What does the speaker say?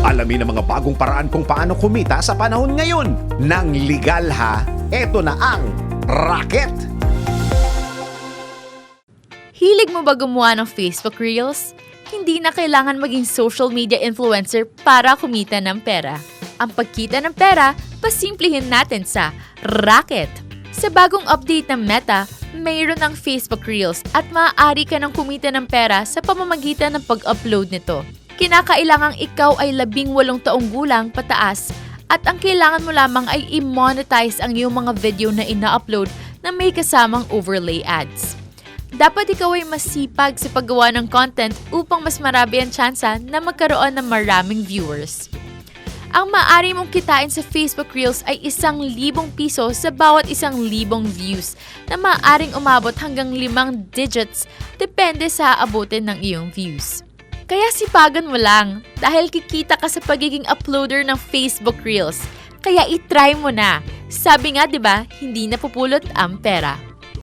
Alamin ang mga bagong paraan kung paano kumita sa panahon ngayon. Nang legal ha, eto na ang Racket! Hilig mo ba gumawa ng Facebook Reels? Hindi na kailangan maging social media influencer para kumita ng pera. Ang pagkita ng pera, pasimplihin natin sa Racket. Sa bagong update ng Meta, mayroon ng Facebook Reels at maaari ka ng kumita ng pera sa pamamagitan ng pag-upload nito. Kinakailangang ikaw ay labing walong taong gulang pataas at ang kailangan mo lamang ay i-monetize ang iyong mga video na ina-upload na may kasamang overlay ads. Dapat ikaw ay masipag sa paggawa ng content upang mas marami ang tsansa na magkaroon ng maraming viewers. Ang maaari mong kitain sa Facebook Reels ay isang libong piso sa bawat isang libong views na maaaring umabot hanggang limang digits depende sa abutin ng iyong views. Kaya sipagan mo lang dahil kikita ka sa pagiging uploader ng Facebook Reels. Kaya itry mo na. Sabi nga 'di ba, hindi napupulot ang pera.